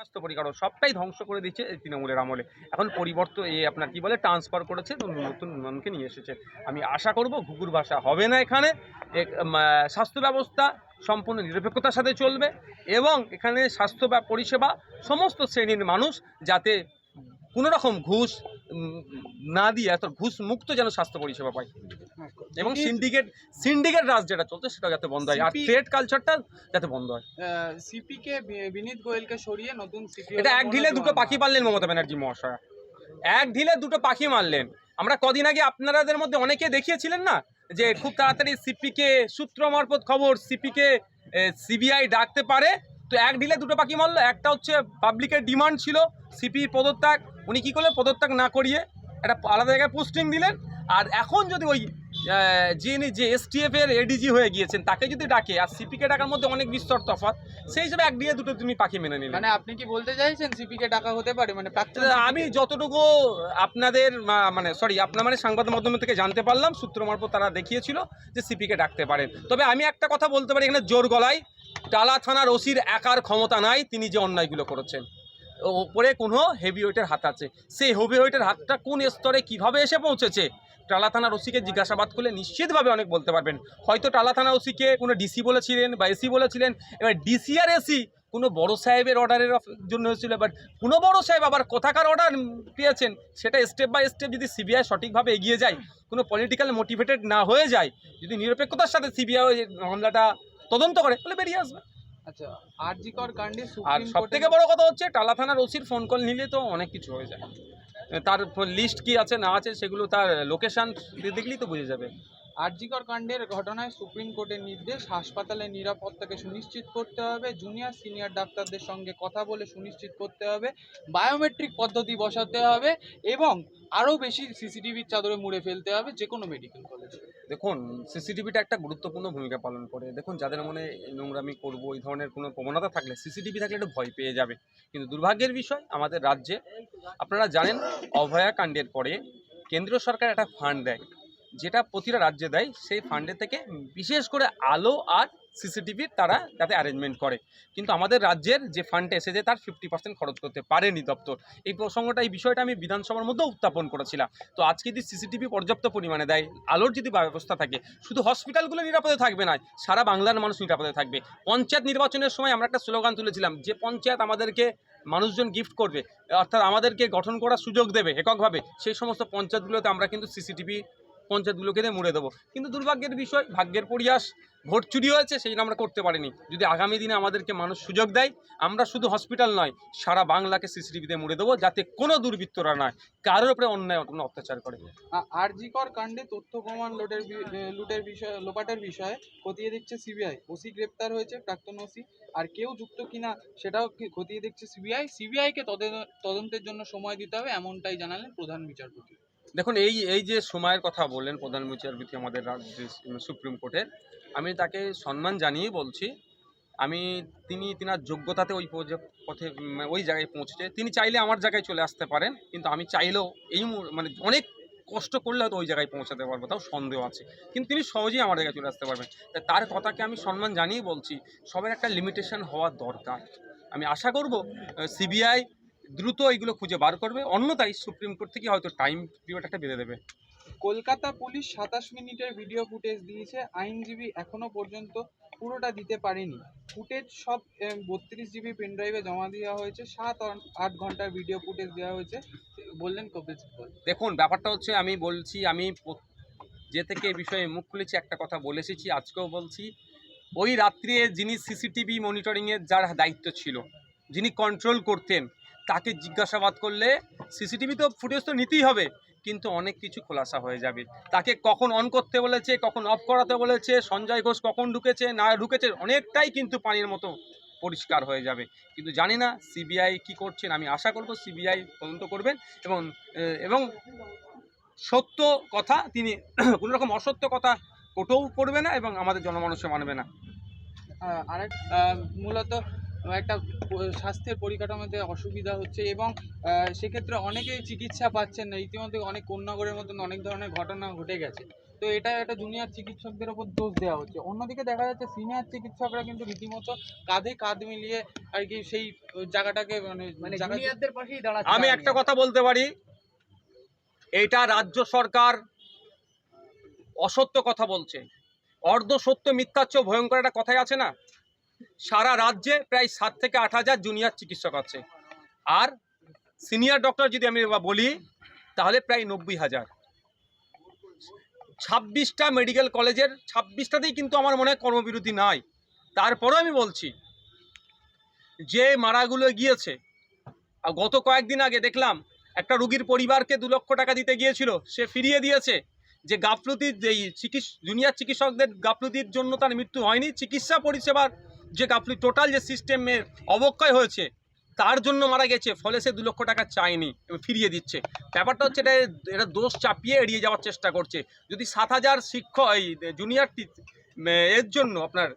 স্বাস্থ্য পরিকাঠামো সবটাই ধ্বংস করে দিচ্ছে এই তৃণমূলের আমলে। এখন পরিবর্তন এই আপনার কি বলে ট্রান্সফার করেছে তো নতুন মানুষকে নিয়ে এসেছে। আমি আশা করব ঘুঘুর ভাষা হবে না এখানে স্বাস্থ্য ব্যবস্থা সম্পূর্ণ নিরপেক্ষতার সাথে চলবে এবং এখানে স্বাস্থ্য পরিষেবা সমস্ত শ্রেণির মানুষ যাতে কোনো রকম ঘুষ না দিয়ে এত ঘুষ মুক্ত যেন স্বাস্থ্য পরিষেবা পায়। এবং সিন্ডিকেট সিন্ডিকেট রাজ যেটা চলছে সেটা যাতে বন্ধ হয়। আর ট্রেড কালচারটা যাতে বন্ধ হয়। সিপি কে বি- বিনীত গোয়েলকে সরিয়ে নতুন সিপি এটা এক ঢিলে দুটো পাখি পারলেন মমতা ব্যানার্জি মহাশয়া। এক ঢিলে দুটো পাখি মারলেন। আমরা কদিন আগে আপনারাদের মধ্যে অনেকে দেখিয়েছিলেন না যে খুব তাড়াতাড়ি সিপিকে সূত্র মারফত খবর সিপিকে সিবিআই ডাকতে পারে। তো এক ঢিলে দুটো পাখি মারলো। একটা হচ্ছে পাবলিকের ডিমান্ড ছিল সিপি পদত্যাগ উনি কী করলেন? পদত্যাগ না করিয়ে একটা আলাদা জায়গায় পোস্টিং দিলেন। আর এখন যদি ওই যিনি যে এসটিএফ এর এডিজি হয়ে গিয়েছেন তাকে যদি ডাকে আর সিপিকে ডাকার মধ্যে অনেক বিস্তর তফাৎ সেই হিসেবে এক দিয়ে দুটো তুমি পাখি মেনে নিলেন মানে আপনি কি বলতে চাইছেন সিপিকে ডাকা হতে পারে? মানে আমি যতটুকু আপনাদের মানে সরি আপনার মানে সংবাদ মাধ্যম থেকে জানতে পারলাম সূত্র মারফত তারা দেখিয়েছিল যে সিপিকে ডাকতে পারেন। তবে আমি একটা কথা বলতে পারি এখানে জোর গলায় টালা থানার ওসির একার ক্ষমতা নাই তিনি যে অন্যায়গুলো করেছেন। ওপরে কোনো হেভি ওয়েটের হাত আছে। সেই হেভি ওয়েটের হাতটা কোন স্তরে কীভাবে এসে পৌঁছেছে? টালা থানার ওসিকে জিজ্ঞাসাবাদ করলে নিশ্চিতভাবে অনেক বলতে পারবেন। হয়তো টালা থানার ওসিকে কোনো ডিসি বলেছিলেন বা এসি বলেছিলেন, এবার ডিসি আর এসি কোনো বড় সাহেবের অর্ডারের জন্য হয়েছিল বাট কোনো বড় সাহেব আবার কোথাকার অর্ডার পেয়েছেন, সেটা স্টেপ বাই স্টেপ যদি সিবিআই সঠিকভাবে এগিয়ে যায়, কোনো পলিটিক্যাল মোটিভেটেড না হয়ে যায়, যদি নিরপেক্ষতার সাথে সিবিআই মামলাটা তদন্ত করে, তাহলে বেরিয়ে আসবে। আচ্ছা কাণ্ডে আর সব থেকে বড় কথা হচ্ছে টালা থানার ওসির ফোন কল নিলে তো অনেক কিছু হয়ে যায়। তার লিস্ট কি আছে না আছে সেগুলো তার লোকেশন দেখলেই তো বুঝে যাবে। আরজিকর কাণ্ডের ঘটনায় সুপ্রিম কোর্টের নির্দেশ হাসপাতালের নিরাপত্তাকে সুনিশ্চিত করতে হবে জুনিয়র সিনিয়র ডাক্তারদের সঙ্গে কথা বলে সুনিশ্চিত করতে হবে বায়োমেট্রিক পদ্ধতি বসাতে হবে এবং আরও বেশি সিসিটিভির চাদরে মুড়ে ফেলতে হবে যে কোনো মেডিকেল কলেজ দেখুন সিসিটিভিটা একটা গুরুত্বপূর্ণ ভূমিকা পালন করে। দেখুন, যাদের মনে নোংরামি করব, এই ধরনের কোনো প্রবণতা থাকলে সিসিটিভি থাকলে একটু ভয় পেয়ে যাবে। কিন্তু দুর্ভাগ্যের বিষয়, আমাদের রাজ্যে আপনারা জানেন অভয়াকাণ্ডের পরে কেন্দ্রীয় সরকার একটা ফান্ড দেয়। যেটা প্রতিটা রাজ্যে দেয়, সেই ফান্ডে থেকে বিশেষ করে আলো আর সিসিটিভি তারা যাতে অ্যারেঞ্জমেন্ট করে। কিন্তু আমাদের রাজ্যের যে ফান্ডটা এসেছে, তার ফিফটি পার্সেন্ট খরচ করতে পারেনি দপ্তর। এই প্রসঙ্গটা, এই বিষয়টা আমি বিধানসভার মধ্যেও উত্থাপন করেছিলাম। তো আজকে যদি সিসিটিভি পর্যাপ্ত পরিমাণে দেয়, আলোর যদি ব্যবস্থা থাকে, শুধু হসপিটালগুলো নিরাপদে থাকবে না, সারা বাংলার মানুষ নিরাপদে থাকবে। পঞ্চায়েত নির্বাচনের সময় আমরা একটা স্লোগান তুলেছিলাম যে, পঞ্চায়েত আমাদেরকে মানুষজন গিফট করবে। অর্থাৎ আমাদেরকে গঠন করার সুযোগ দেবে, এককভাবে। সেই সমস্ত পঞ্চায়েতগুলোতে আমরা কিন্তু সিসিটিভি পঞ্চায়েতগুলোকে দিয়ে মুড়ে দেবো। কিন্তু দুর্ভাগ্যের বিষয়, ভাগ্যের পরিহাস, ভোট চুরি হয়েছে, সেই আমরা করতে পারিনি। যদি আগামী দিনে আমাদেরকে মানুষ সুযোগ দেয়, আমরা শুধু হসপিটাল নয়, সারা বাংলাকে সিসিটিভিতে মুড়ে দেবো, যাতে কোনো দুর্বৃত্তরা নয়, কারোর উপরে অন্যায়, কোনো অত্যাচার করে। আরজিকর কাণ্ডে তথ্য প্রমাণ লোটের লুটের বিষয়ে, লোপাটের বিষয়ে খতিয়ে দেখছে সিবিআই। ওসি গ্রেপ্তার হয়েছে, প্রাক্তন ওসি। আর কেউ যুক্ত কিনা, সেটাও খতিয়ে দেখছে সিবিআই। সিবিআইকে তদন্তের জন্য সময় দিতে হবে, এমনটাই জানালেন প্রধান বিচারপতি। দেখুন, এই এই যে সময়ের কথা বললেন প্রধান বিচারপতি আমাদের সুপ্রিম কোর্টের, আমি তাকে সম্মান জানিয়ে বলছি, আমি, তিনি তিনার যোগ্যতাতে ওই পথে ওই জায়গায় পৌঁছেছে। তিনি চাইলে আমার জায়গায় চলে আসতে পারেন, কিন্তু আমি চাইলেও এই মানে অনেক কষ্ট করলে হয়তো ওই জায়গায় পৌঁছাতে পারব, তাও সন্দেহ আছে। কিন্তু তিনি সহজেই আমার জায়গায় চলে আসতে পারবেন। তাই তার কথাকে আমি সম্মান জানিয়ে বলছি, সবার একটা লিমিটেশন হওয়া দরকার। আমি আশা করব সিবিআই দ্রুত এইগুলো খুঁজে বার করবে। অন্যথায় সুপ্রিম কোর্ট থেকে হয়তো টাইম পিরিয়ড একটা বেঁধে দেবে। কলকাতা পুলিশ সাতাশ মিনিটের ভিডিও ফুটেজ দিয়েছে। আইনজীবী এখনও পর্যন্ত পুরোটা দিতে পারেনি। ফুটেজ সব বত্রিশ জিবি পেনড্রাইভে জমা দেওয়া হয়েছে। সাত আট- ঘণ্টার ভিডিও ফুটেজ দেওয়া হয়েছে। বললেন কপিল সিব্বল। দেখুন ব্যাপারটা হচ্ছে আমি বলছি আমি যে থেকে এই বিষয়ে মুখ খুলেছি একটা কথা বলে এসেছি আজকেও বলছি। ওই রাত্রে যিনি সিসিটিভি মনিটরিংয়ের যার দায়িত্ব ছিল যিনি কন্ট্রোল করতেন তাকে জিজ্ঞাসাবাদ করলে সিসিটিভি তো ফুটেজ তো নিতেই হবে, কিন্তু অনেক কিছু খোলাসা হয়ে যাবে। তাকে কখন অন করতে বলেছে, কখন অফ করাতে বলেছে, সঞ্জয় ঘোষ কখন ঢুকেছে, না ঢুকেছে, অনেকটাই কিন্তু পানির মতো পরিষ্কার হয়ে যাবে। কিন্তু জানি না সিবিআই কি করছেন আমি আশা করব সিবিআই তদন্ত করবেন এবং এবং সত্য কথা তিনি কোনো রকম অসত্য কথা কোটেও করবে না এবং আমাদের জনমানুষে মানবে না। আরেক মূলত একটা স্বাস্থ্যের পরিকাঠামোতে অসুবিধা হচ্ছে এবং আহ, সেক্ষেত্রে অনেকেই চিকিৎসা পাচ্ছেন না। ইতিমধ্যে অনেক কন্যাগরের মতন অনেক ধরনের ঘটনা ঘটে গেছে। তো এটা একটা জুনিয়র চিকিৎসকদের ওপর দোষ দেওয়া হচ্ছে। অন্যদিকে দেখা যাচ্ছে সিনিয়র চিকিৎসকরা কিন্তু রীতিমতো কাঁধে কাঁধ মিলিয়ে আর কি সেই জায়গাটাকে মানে মানে জুনিয়রদের পাশেই দাঁড়াচ্ছে আমি একটা কথা বলতে পারি। এটা রাজ্য সরকার অসত্য কথা বলছে। অর্ধ সত্য মিথ্যার চেয়েও ভয়ঙ্কর একটা কথাই আছে না? সারা রাজ্যে প্রায় সাত থেকে আট হাজার জুনিয়র চিকিৎসক আছে। আর সিনিয়র ডক্টর যদি আমি বলি, তাহলে প্রায় নব্বই হাজার। ছাব্বিশটা মেডিকেল কলেজের ছাব্বিশটাতেই কিন্তু আমার মনে হয় কর্মবিরতি নাই। তারপরেও আমি বলছি, যে মারাগুলো গিয়েছে, আর গত কয়েকদিন আগে দেখলাম, একটা রুগীর পরিবারকে দু লক্ষ টাকা দিতে গিয়েছিল, সে ফিরিয়ে দিয়েছে যে গাফলতির এই চিকিৎস জুনিয়র চিকিৎসকদের গাফলতির জন্য তার মৃত্যু হয়নি, চিকিৎসা পরিষেবার যে গাফলি টোটাল যে সিস্টেমের অবক্ষয় হয়েছে, তার জন্য মারা গেছে, ফলে সে দু লক্ষ টাকা চায়নি ফিরিয়ে দিচ্ছে। ব্যাপারটা হচ্ছে এটা এটা দোষ চাপিয়ে এড়িয়ে যাওয়ার চেষ্টা করছে। যদি সাত হাজার শিক্ষক জুনিয়র এর জন্য আপনার